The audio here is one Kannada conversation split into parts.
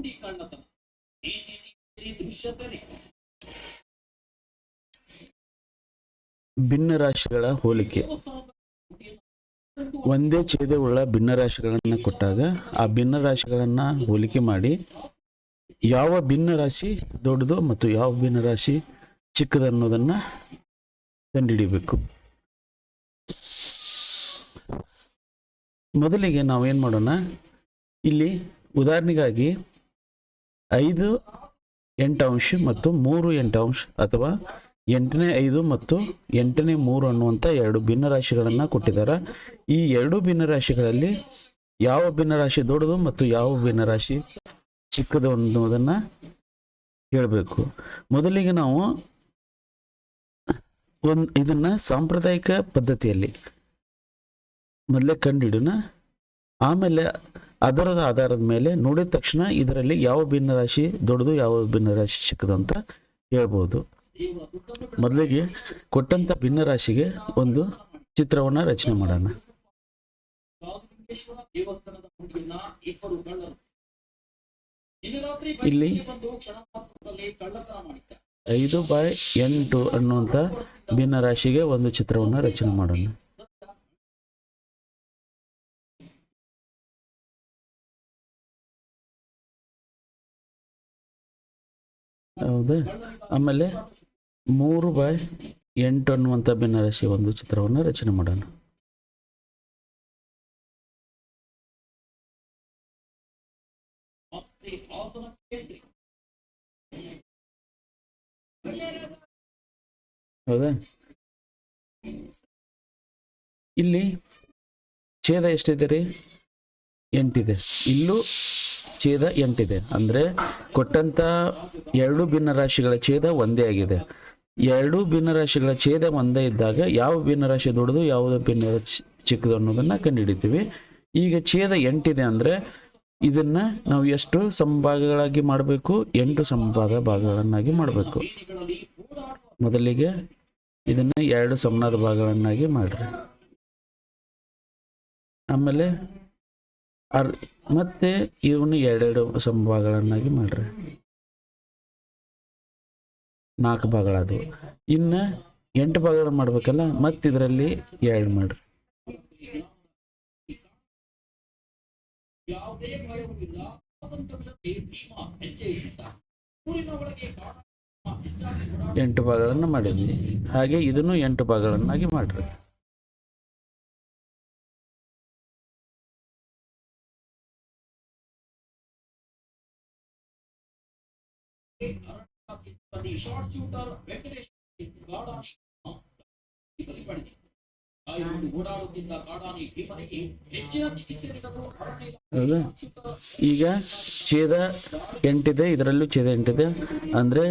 ಹುಂಡಿ ಕಳ್ಳತನ ಭಿನ್ನ ರಾಶಿಗಳ ಹೋಲಿಕೆ. ಒಂದೇ ಛೇದವುಳ್ಳ ಭಿನ್ನರಾಶಿಗಳನ್ನು ಕೊಟ್ಟಾಗ ಆ ಭಿನ್ನ ರಾಶಿಗಳನ್ನು ಹೋಲಿಕೆ ಮಾಡಿ ಯಾವ ಭಿನ್ನ ರಾಶಿ ದೊಡ್ಡದು ಮತ್ತು ಯಾವ ಭಿನ್ನ ರಾಶಿ ಚಿಕ್ಕದು ಅನ್ನೋದನ್ನು ಕಂಡುಹಿಡಿಬೇಕು. ಮೊದಲಿಗೆ ನಾವೇನು ಮಾಡೋಣ? ಇಲ್ಲಿ ಉದಾಹರಣೆಗಾಗಿ ಐದು ಅಂಶ ಮತ್ತು ಮೂರು ಅಂಶ ಅಥವಾ ಎಂಟನೇ ಐದು ಮತ್ತು ಎಂಟನೇ ಮೂರು ಅನ್ನುವಂಥ ಎರಡು ಭಿನ್ನರಾಶಿಗಳನ್ನು ಕೊಟ್ಟಿದ್ದಾರೆ. ಈ ಎರಡು ಭಿನ್ನರಾಶಿಗಳಲ್ಲಿ ಯಾವ ಭಿನ್ನರಾಶಿ ದೊಡ್ಡದು ಮತ್ತು ಯಾವ ಭಿನ್ನರಾಶಿ ಚಿಕ್ಕದು ಅನ್ನೋದನ್ನು ಹೇಳಬೇಕು. ಮೊದಲಿಗೆ ನಾವು ಒಂದು ಇದನ್ನು ಸಾಂಪ್ರದಾಯಿಕ ಪದ್ಧತಿಯಲ್ಲಿ ಮೊದಲೇ ಕಂಡಿಡೋಣ. ಆಮೇಲೆ ಅದರದ ಆಧಾರದ ಮೇಲೆ ನೋಡಿದ ತಕ್ಷಣ ಇದರಲ್ಲಿ ಯಾವ ಭಿನ್ನರಾಶಿ ದೊಡ್ಡದು, ಯಾವ ಭಿನ್ನರಾಶಿ ಚಿಕ್ಕದು ಅಂತ ಹೇಳ್ಬೋದು. ಮೊದಲಿಗೆ ಕೊಟ್ಟಂತ ಭಿನ್ನರಾಶಿಗೆ ಒಂದು ಚಿತ್ರವನ್ನ ರಚನೆ ಮಾಡೋಣ. ಇಲ್ಲಿ ಐದು ಬೈ ಎಂಟು ಅನ್ನುವಂಥ ಭಿನ್ನರಾಶಿಗೆ ಒಂದು ಚಿತ್ರವನ್ನ ರಚನೆ ಮಾಡೋಣ. ಹೌದಾ. ಆಮೇಲೆ ಮೂರು ಬೈ ಎಂಟು ಅನ್ನುವಂಥ ಭಿನ್ನರಾಶಿ ಒಂದು ಚಿತ್ರವನ್ನು ರಚನೆ ಮಾಡೋಣ. ಹೌದಾ? ಇಲ್ಲಿ ಛೇದ ಎಷ್ಟಿದೆ ರೀ? ಎಂಟಿದೆ. ಇಲ್ಲೂ ಛೇದ ಎಂಟಿದೆ. ಅಂದರೆ ಕೊಟ್ಟಂತ ಎರಡು ಭಿನ್ನರಾಶಿಗಳ ಛೇದ ಒಂದೇ ಆಗಿದೆ. ಎರಡು ಭಿನ್ನರಾಶಿಗಳ ಛೇದ ಒಂದೇ ಇದ್ದಾಗ ಯಾವ ಭಿನ್ನರಾಶಿ ದೊಡ್ಡದು ಯಾವ ಭಿನ್ನರಾಶಿ ಚಿಕ್ಕದು ಅನ್ನೋದನ್ನ ಕಂಡುಹಿಡಿತೀವಿ. ಈಗ ಛೇದ ಎಂಟಿದೆ ಅಂದರೆ ಇದನ್ನ ನಾವು ಎಷ್ಟು ಸಂಭಾಗಗಳಾಗಿ ಮಾಡಬೇಕು? ಎಂಟು ಸಂಭಾಗ ಭಾಗಗಳನ್ನಾಗಿ ಮಾಡಬೇಕು. ಮೊದಲಿಗೆ ಇದನ್ನ ಎರಡು ಸಮನಾದ ಭಾಗಗಳನ್ನಾಗಿ ಮಾಡಿರಿ. ಆಮೇಲೆ ಅರ್ ಮತ್ತೆ ಇವನು ಎರಡೆರಡು ಸಮಭಾಗಗಳನ್ನಾಗಿ ಮಾಡ್ರಿ. ನಾಲ್ಕು ಭಾಗಗಳಾದವು ಇನ್ನ ಎಂಟು ಭಾಗಗಳು ಮಾಡ್ಬೇಕಲ್ಲ, ಮತ್ತೆ ಇದರಲ್ಲಿ ಎರಡು ಮಾಡ್ರಿ. ಎಂಟು ಭಾಗಗಳನ್ನು ಮಾಡಿದ್ವಿ. ಹಾಗೆ ಇದನ್ನು ಎಂಟು ಭಾಗಗಳನ್ನಾಗಿ ಮಾಡ್ರಿ. ಚಿಕಿತ್ಸೆ ನೀಡಲು ಅರಣ್ಯ ಹೌದಾ? ಇಲಾಖೆ ಈಗ ಛೇದ ಎಂಟಿದೆ, ಇದರಲ್ಲೂ ಛೇದ ಎಂಟಿದೆ. ಅಂದರೆ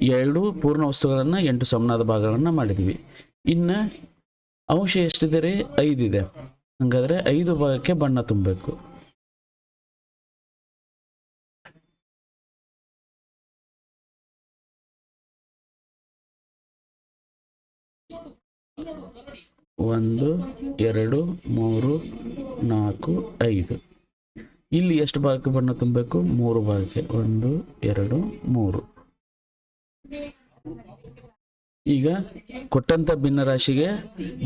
ಎರಡು ಪೂರ್ಣ ವಸ್ತುಗಳನ್ನು, ಎಂಟು ಸಮನಾದ ಭಾಗಗಳನ್ನು ಮಾಡಿದ್ವಿ. ಇನ್ನು ಅಂಶ ಎಷ್ಟಿದೆ ರೀ? ಐದಿದೆ. ಹಂಗಾದ್ರೆ ಐದು ಭಾಗಕ್ಕೆ ಬಣ್ಣ ತುಂಬಬೇಕು. ಒಂದು, ಎರಡು, ಮೂರು, ನಾಲ್ಕು, ಐದು. ಇಲ್ಲಿ ಎಷ್ಟು ಭಾಗಕ್ಕೆ ಬಣ್ಣ ತುಂಬಬೇಕು? ಮೂರು ಭಾಗಕ್ಕೆ. ಒಂದು, ಎರಡು, ಮೂರು. ಈಗ ಕೊಟ್ಟಂತ ಭಿನ್ನರಾಶಿಗೆ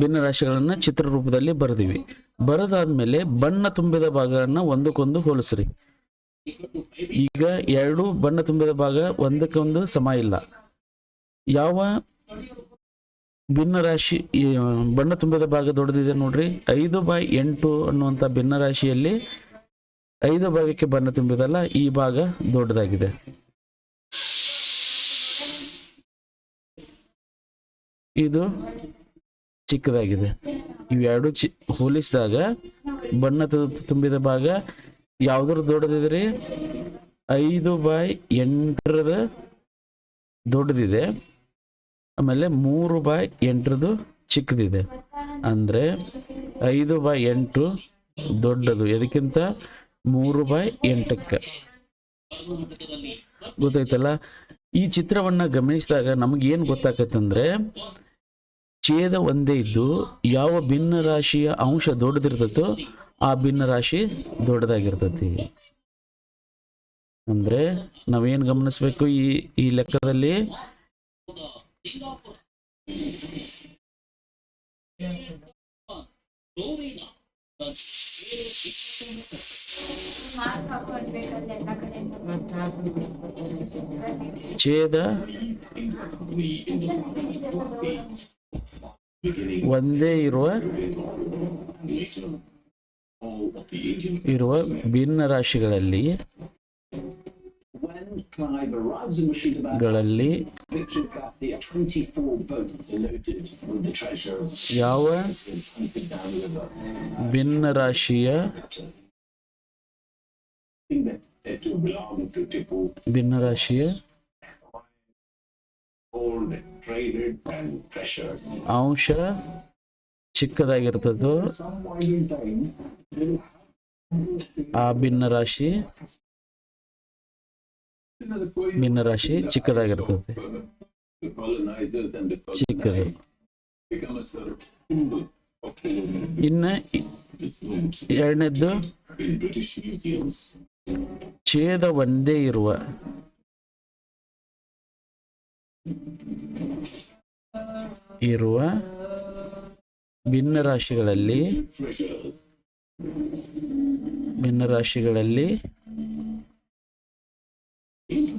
ಭಿನ್ನರಾಶಿಗಳನ್ನು ಚಿತ್ರರೂಪದಲ್ಲಿ ಬರೆದಿವಿ. ಬರೆದಾದ್ಮೇಲೆ ಬಣ್ಣ ತುಂಬಿದ ಭಾಗಗಳನ್ನ ಒಂದಕ್ಕೊಂದು ಹೋಲಿಸ್ರಿ. ಈಗ ಎರಡು ಬಣ್ಣ ತುಂಬಿದ ಭಾಗ ಒಂದಕ್ಕೊಂದು ಸಮ ಇಲ್ಲ. ಯಾವ ಭಿನ್ನರಾಶಿ ಬಣ್ಣ ತುಂಬಿದ ಭಾಗ ದೊಡ್ಡದಿದೆ ನೋಡ್ರಿ. ಐದು ಬೈ ಎಂಟು ಅನ್ನುವಂಥ ಭಿನ್ನರಾಶಿಯಲ್ಲಿ ಐದು ಭಾಗಕ್ಕೆ ಬಣ್ಣ ತುಂಬಿದಲ್ಲ, ಈ ಭಾಗ ದೊಡ್ಡದಾಗಿದೆ. ಇದು ಚಿಕ್ಕದಾಗಿದೆ. ಇವೆರಡು ಚಿ, ಹೋಲಿಸಿದಾಗ ಬಣ್ಣ ತುಂಬಿದ ಭಾಗ ಯಾವ್ದ್ರ ದೊಡ್ಡದಿದ್ರಿ ಐದು ಬೈ ಎಂಟರದ ದೊಡ್ಡದಿದೆ. ಆಮೇಲೆ ಮೂರು ಬೈ ಎಂಟರದು ಚಿಕ್ಕದಿದೆ. ಅಂದರೆ ಐದು ಬೈ ಎಂಟು ದೊಡ್ಡದು. ಎದಕ್ಕಿಂತ ಮೂರು ಬೈ ಎಂಟಕ್ಕೆ. ಗೊತ್ತಾಯ್ತಲ್ಲ? ಈ ಚಿತ್ರವನ್ನು ಗಮನಿಸಿದಾಗ ನಮಗೆ ಏನು ಗೊತ್ತಾಗತ್ತಂದ್ರೆ ಛೇದ ಒಂದೇ ಇದ್ದು ಯಾವ ಭಿನ್ನ ರಾಶಿಯ ಅಂಶ ದೊಡ್ಡದಿರ್ತತೋ ಆ ಭಿನ್ನ ರಾಶಿ ದೊಡ್ಡದಾಗಿರ್ತತಿ. ಅಂದರೆ ನಾವೇನು ಗಮನಿಸ್ಬೇಕು ಈ ಈ ಲೆಕ್ಕದಲ್ಲಿ? ಛೇದ ಒಂದೇ ಇರುವ ಇರುವ ಭಿನ್ನ ರಾಶಿಗಳಲ್ಲಿ ಗಳಲ್ಲಿ pictures that the 24 boats loaded with the treasure ಯಾವ. ಭಿನ್ನ ರಾಶಿಯ ಭಿನ್ನ ರಾಶಿಯ. ಅಂಶ ಚಿಕ್ಕದಾಗಿರ್ತದೋ ಆ ಭಿನ್ನ ರಾಶಿ ಮೀನ ರಾಶಿ ಚಿಕ್ಕದಾಗಿರ್ತದೆ. ಚಿಕ್ಕದು. ಇನ್ನು ಎರಡನೇದ್ದು ಛೇದ ಒಂದೇ ಇರುವ ಇರುವ ಭಿನ್ನ ರಾಶಿಗಳಲ್ಲಿ ಭಿನ್ನ ರಾಶಿಗಳಲ್ಲಿ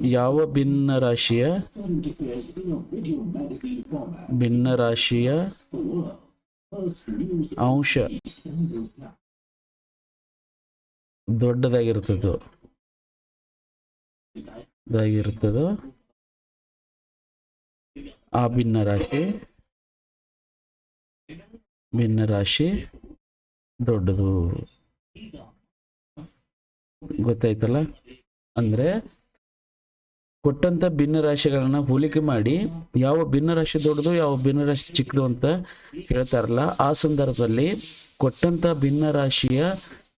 ಯಾವ ಭಿನ್ನ ರಾಶಿಯ? ಭಿನ್ನ ರಾಶಿಯ ಅಂಶ. ದೊಡ್ಡದಾಗಿರ್ತದೋ ಇದಾಗಿರ್ತದೋ. ಆ ಭಿನ್ನ ರಾಶಿ. ಭಿನ್ನ ರಾಶಿ ದೊಡ್ಡದು. ಗೊತ್ತಾಯ್ತಲ್ಲ? ಅಂದ್ರೆ ಕೊಟ್ಟಂತ ಭಿನ್ನ ರಾಶಿಗಳನ್ನ ಹೋಲಿಕೆ ಮಾಡಿ ಯಾವ ಭಿನ್ನ ರಾಶಿ ದೊಡ್ಡದು, ಯಾವ ಭಿನ್ನ ರಾಶಿ ಚಿಕ್ಕದು ಅಂತ ಹೇಳ್ತಾರಲ್ಲ, ಆ ಸಂದರ್ಭದಲ್ಲಿ ಕೊಟ್ಟಂತ ಭಿನ್ನ ರಾಶಿಯ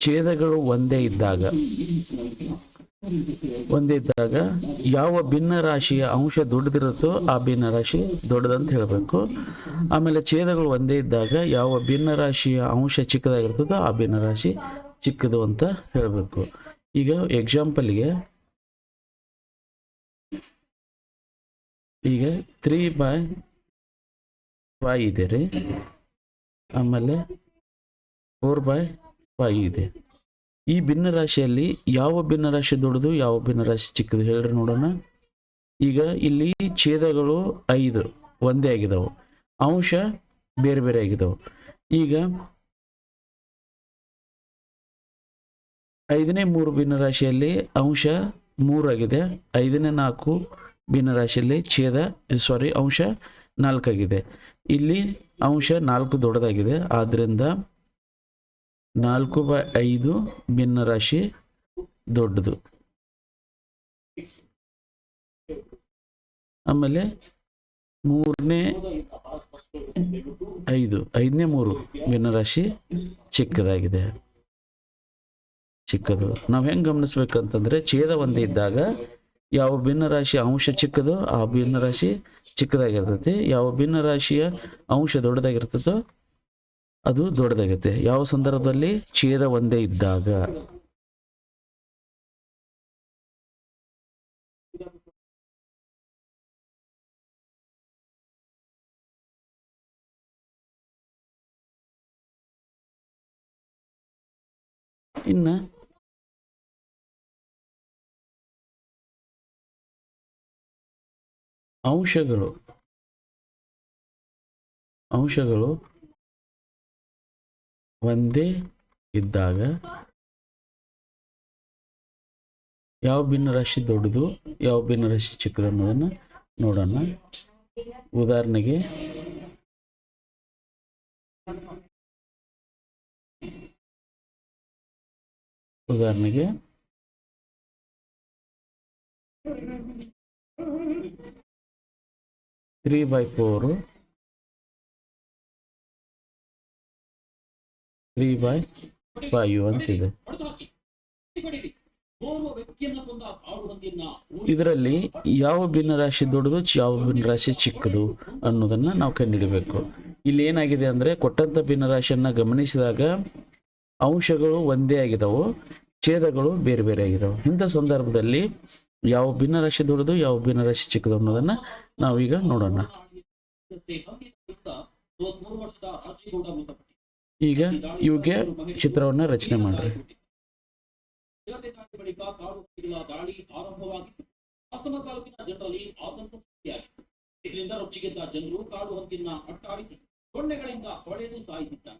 ಛೇದಗಳು ಒಂದೇ ಇದ್ದಾಗ ಒಂದೇ ಇದ್ದಾಗ ಯಾವ ಭಿನ್ನ ರಾಶಿಯ ಅಂಶ ದೊಡ್ಡದಿರುತ್ತೋ ಆ ಭಿನ್ನ ರಾಶಿ ದೊಡ್ಡದಂತ ಹೇಳಬೇಕು. ಆಮೇಲೆ ಛೇದಗಳು ಒಂದೇ ಇದ್ದಾಗ ಯಾವ ಭಿನ್ನ ರಾಶಿಯ ಅಂಶ ಚಿಕ್ಕದಾಗಿರ್ತದೋ ಆ ಭಿನ್ನ ರಾಶಿ ಚಿಕ್ಕದು ಅಂತ ಹೇಳಬೇಕು. ಈಗ ಎಕ್ಸಾಂಪಲ್ಗೆ ಈಗ ತ್ರೀ ಬೈ ಫೈ ಇದೆ ರೀ ಆಮೇಲೆ ಫೋರ್ ಬೈ ಫೈ ಇದೆ. ಈ ಭಿನ್ನ ರಾಶಿಯಲ್ಲಿ ಯಾವ ಭಿನ್ನ ರಾಶಿ ದೊಡ್ಡದು, ಯಾವ ಭಿನ್ನ ರಾಶಿ ಚಿಕ್ಕದು ಹೇಳ್ರಿ ನೋಡೋಣ. ಈಗ ಇಲ್ಲಿ ಛೇದಗಳು ಐದು, ಒಂದೇ ಆಗಿದಾವು. ಅಂಶ ಬೇರೆ ಬೇರೆ ಆಗಿದಾವು. ಈಗ ಐದನೇ ಮೂರು ಭಿನ್ನ ರಾಶಿಯಲ್ಲಿ ಅಂಶ ಮೂರಾಗಿದೆ ಐದನೇ ನಾಲ್ಕು ಭಿನ್ನ ರಾಶಿಯಲ್ಲಿ ಛೇದ ಸಾರಿ ಅಂಶ ನಾಲ್ಕಾಗಿದೆ. ಇಲ್ಲಿ ಅಂಶ ನಾಲ್ಕು ದೊಡ್ಡದಾಗಿದೆ. ಆದ್ದರಿಂದ ನಾಲ್ಕು ಬೈ ಐದು ರಾಶಿ ದೊಡ್ಡದು. ಆಮೇಲೆ ಮೂರನೇ ಐದು, ಐದನೇ ಮೂರು ರಾಶಿ ಚಿಕ್ಕದಾಗಿದೆ. ಚಿಕ್ಕದು. ನಾವು ಹೆಂಗೆ ಗಮನಿಸ್ಬೇಕಂತಂದ್ರೆ ಛೇದ ಒಂದೇ ಇದ್ದಾಗ ಯಾವ ಭಿನ್ನ ರಾಶಿಯ ಅಂಶ ಚಿಕ್ಕದೋ ಆ ಭಿನ್ನ ರಾಶಿ ಚಿಕ್ಕದಾಗಿರ್ತೈತಿ. ಯಾವ ಭಿನ್ನ ರಾಶಿಯ ಅಂಶ ದೊಡ್ಡದಾಗಿರ್ತದೋ ಅದು ದೊಡ್ಡದಾಗುತ್ತೆ. ಯಾವ ಸಂದರ್ಭದಲ್ಲಿ ಛೇದ ಒಂದೇ ಇದ್ದಾಗ? ಇನ್ನ ಅಂಶಗಳು ಅಂಶಗಳು ಒಂದೇ ಇದ್ದಾಗ ಯಾವ ಭಿನ್ನ ರಾಶಿ ದೊಡ್ಡದು, ಯಾವ ಭಿನ್ನ ರಾಶಿ ಚಿಕ್ಕದು ಅನ್ನೋದನ್ನು ನೋಡೋಣ. ಉದಾಹರಣೆಗೆ ಉದಾಹರಣೆಗೆ three by four three by five ಅಂತಿದೆ. ಇದರಲ್ಲಿ ಯಾವ ಭಿನ್ನ ರಾಶಿ ದೊಡ್ಡದು, ಯಾವ ಭಿನ್ನ ರಾಶಿ ಚಿಕ್ಕದು ಅನ್ನೋದನ್ನ ನಾವು ಕಂಡುಹಿಡಬೇಕು. ಇಲ್ಲಿ ಏನಾಗಿದೆ ಅಂದ್ರೆ ಕೊಟ್ಟಂತ ಭಿನ್ನ ರಾಶಿಯನ್ನ ಗಮನಿಸಿದಾಗ ಅಂಶಗಳು ಒಂದೇ ಆಗಿದಾವು, ಛೇದಗಳು ಬೇರೆ ಬೇರೆ ಆಗಿದಾವೆ. ಇಂಥ ಸಂದರ್ಭದಲ್ಲಿ ಯಾವ ಭಿನ್ನರಾಶಿ ದೊಡ್ಡದು ಯಾವ ಭಿನ್ನರಾಶಿ ಚಿಕ್ಕದು ಅನ್ನೋದನ್ನ ನಾವೀಗ ನೋಡೋಣ. ಈಗ ಇವಕ್ಕೆ ಚಿತ್ರವನ್ನ ರಚನೆ ಮಾಡ್ರಿ. ಇದರಿಂದ ಜನರು ಕಾಡು ಹೊತ್ತಿನ ಅಟ್ಟಾಡಿಸಿ ಸೊಳ್ಳೆಗಳಿಂದ ಹೊಡೆದು ಸಾಯಿಸಿದ್ದಾರೆ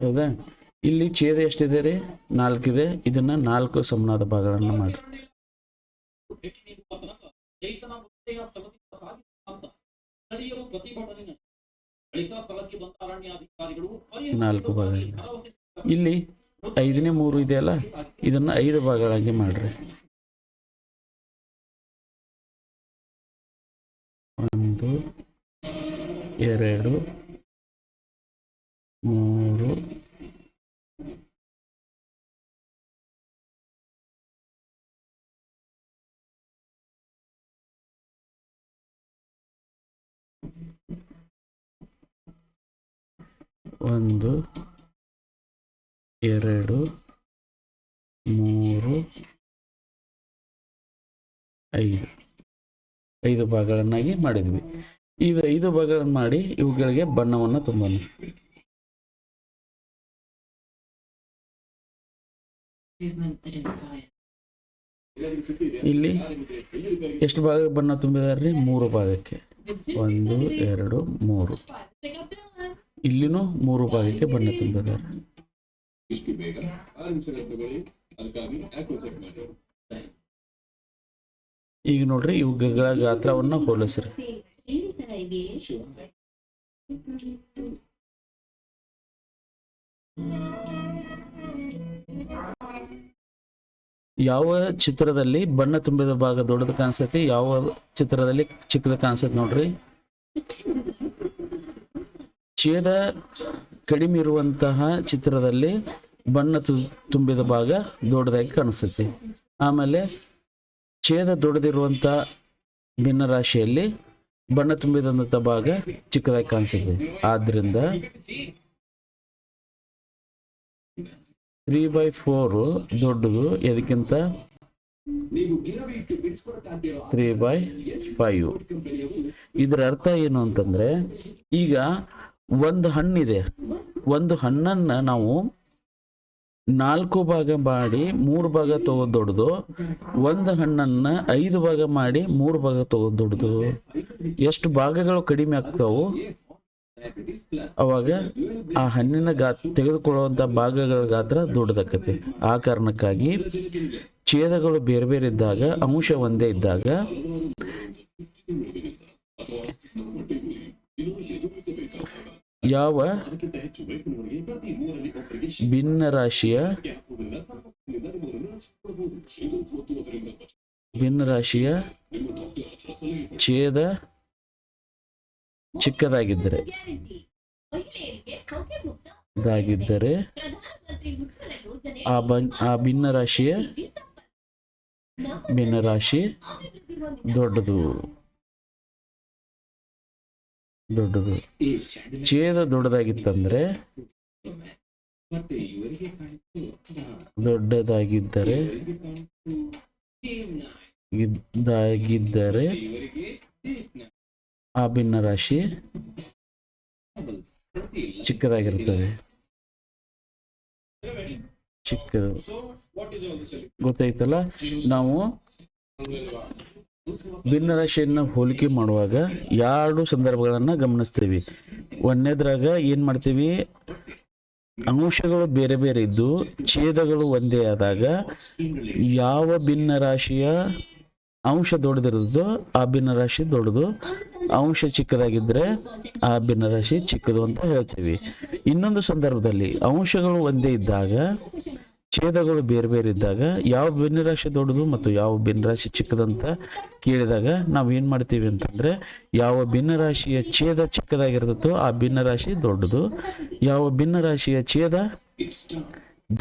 ಹೌದಾ? ಇಲ್ಲಿ ಛೇದ ಎಷ್ಟಿದೆ ರೀ? ನಾಲ್ಕಿದೆ. ಇದನ್ನ ನಾಲ್ಕು ಸಮನಾದ ಭಾಗಗಳನ್ನ ಮಾಡ್ರಿ. ನಾಲ್ಕು ಭಾಗ ಇಲ್ಲಿ ಐದನೇ ಮೂರು ಇದೆಯಲ್ಲ? ಇದನ್ನ ಐದು ಭಾಗಗಳಾಗಿ ಮಾಡ್ರಿ. ಒಂದು, ಎರಡು, ಮೂರು ಒಂದು, ಎರಡು, ಮೂರು, ಐದು. ಐದು ಭಾಗಗಳನ್ನಾಗಿ ಮಾಡಿದ್ವಿ. ಇದು ಐದು ಭಾಗಗಳನ್ನು ಮಾಡಿ ಇವುಗಳಿಗೆ ಬಣ್ಣವನ್ನು ತುಂಬೋಣ ಇಲ್ಲಿ ಎಷ್ಟು ಭಾಗ ಬಣ್ಣ ತುಂಬಿದಾರ್ರಿ? ಮೂರು ಭಾಗಕ್ಕೆ. ಒಂದು, ಎರಡು, ಮೂರು. ಇಲ್ಲಿನೂ ಮೂರು ಭಾಗಕ್ಕೆ ಬಣ್ಣ ತುಂಬಿದ್ದಾರೆ ಈಗ ನೋಡ್ರಿ ಇವುಗಳ ಗಾತ್ರವನ್ನ ಹೋಲಿಸ್ರಿ. ಯಾವ ಚಿತ್ರದಲ್ಲಿ ಬಣ್ಣ ತುಂಬಿದ ಭಾಗ ದೊಡ್ಡದು ಕಾಣಿಸ್ತೈತಿ, ಯಾವ ಚಿತ್ರದಲ್ಲಿ ಚಿಕ್ಕದ ಕಾಣಿಸ್ತೈತಿ ನೋಡ್ರಿ. ಛೇದ ಕಡಿಮೆ ಇರುವಂತಹ ಚಿತ್ರದಲ್ಲಿ ಬಣ್ಣ ತುಂಬಿದ ಭಾಗ ದೊಡ್ಡದಾಗಿ ಕಾಣಿಸುತ್ತೆ. ಆಮೇಲೆ ಛೇದ ದೊಡ್ಡದಿರುವಂತ ಭಿನ್ನರಾಶಿಯಲ್ಲಿ ಬಣ್ಣ ತುಂಬಿದಂಥ ಭಾಗ ಚಿಕ್ಕದಾಗಿ ಕಾಣಿಸುತ್ತೆ. ಆದ್ದರಿಂದ ತ್ರೀ ಬೈ ಫೋರು ದೊಡ್ಡದು ಎದಕ್ಕಿಂತ ತ್ರೀ ಬೈ ಫೈವ್ ಇದರ ಅರ್ಥ ಏನು ಅಂತಂದ್ರೆ ಈಗ ಒಂದು ಹಣ್ಣಿದೆ. ಒಂದು ಹಣ್ಣನ್ನ ನಾವು ನಾಲ್ಕು ಭಾಗ ಮಾಡಿ ಮೂರು ಭಾಗ ತಗೋದು ಒಂದು ಹಣ್ಣನ್ನ ಐದು ಭಾಗ ಮಾಡಿ ಮೂರು ಭಾಗ ತಗೋದು ಎಷ್ಟು ಭಾಗಗಳು ಕಡಿಮೆ ಆಗ್ತಾವು ಅವಾಗ ಆ ಹಣ್ಣಿನ ಗಾ, ತೆಗೆದುಕೊಳ್ಳುವಂತ ಭಾಗಗಳ ಗಾತ್ರ ದೊಡ್ಡದಾಕತಿ ಆ ಕಾರಣಕ್ಕಾಗಿ ಛೇದಗಳು ಬೇರೆ ಬೇರೆ ಇದ್ದಾಗ, ಅಂಶ ಒಂದೇ ಇದ್ದಾಗ ಯಾವ ಭಿನ್ನ ರಾಶಿಯ ಭಿನ್ನ ರಾಶಿಯ ಛೇದ ಚಿಕ್ಕದಾಗಿದ್ದರೆ ಇದಾಗಿದ್ದರೆ ಆ ಬನ್ ಆ ಭಿನ್ನ ರಾಶಿಯ ಭಿನ್ನ ರಾಶಿ ದೊಡ್ಡದು. ದೊಡ್ಡದು. ಛೇದ ದೊಡ್ಡದಾಗಿತ್ತಂದ್ರೆ ದೊಡ್ಡದಾಗಿದ್ದರೆ ಇದ್ದಾಗಿದ್ದರೆ ಆ ಭಿನ್ನ ರಾಶಿ ಚಿಕ್ಕದಾಗಿರ್ತದೆ ಚಿಕ್ಕದು. ಗೊತ್ತಾಯ್ತಲ್ಲ? ನಾವು ಭಿನ್ನರಾಶಿಯನ್ನು ಹೋಲಿಕೆ ಮಾಡುವಾಗ ಎರಡು ಸಂದರ್ಭಗಳನ್ನು ಗಮನಿಸ್ತೀವಿ. ಒಂದನೇದ್ರಾಗ ಏನು ಮಾಡ್ತೀವಿ? ಅಂಶಗಳು ಬೇರೆ ಬೇರೆ ಇದ್ದು ಛೇದಗಳು ಒಂದೇ ಆದಾಗ ಯಾವ ಭಿನ್ನ ರಾಶಿಯ ಅಂಶ ದೊಡ್ಡದಿರೋದು ಆ ಭಿನ್ನ ರಾಶಿ ದೊಡ್ಡದು. ಅಂಶ ಚಿಕ್ಕದಾಗಿದ್ದರೆ ಆ ಭಿನ್ನ ರಾಶಿ ಚಿಕ್ಕದು ಅಂತ ಹೇಳ್ತೀವಿ. ಇನ್ನೊಂದು ಸಂದರ್ಭದಲ್ಲಿ ಅಂಶಗಳು ಒಂದೇ ಇದ್ದಾಗ ಛೇದಗಳು ಬೇರೆ ಬೇರೆ ಇದ್ದಾಗ ಯಾವ ಭಿನ್ನರಾಶಿ ದೊಡ್ಡದು ಮತ್ತು ಯಾವ ಭಿನ್ನರಾಶಿ ಚಿಕ್ಕದಂತ ಕೇಳಿದಾಗ ನಾವು ಏನು ಮಾಡ್ತೀವಿ ಅಂತಂದ್ರೆ ಯಾವ ಭಿನ್ನರಾಶಿಯ ಛೇದ ಚಿಕ್ಕದಾಗಿರ್ತದೋ ಆ ಭಿನ್ನರಾಶಿ ದೊಡ್ಡದು. ಯಾವ ಭಿನ್ನರಾಶಿಯ ಛೇದ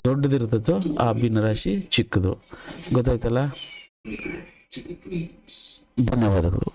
ದೊಡ್ಡದಿರ್ತದೋ ಆ ಭಿನ್ನರಾಶಿ ಚಿಕ್ಕದು. ಗೊತ್ತಾಯ್ತಲ್ಲ? ಧನ್ಯವಾದಗಳು.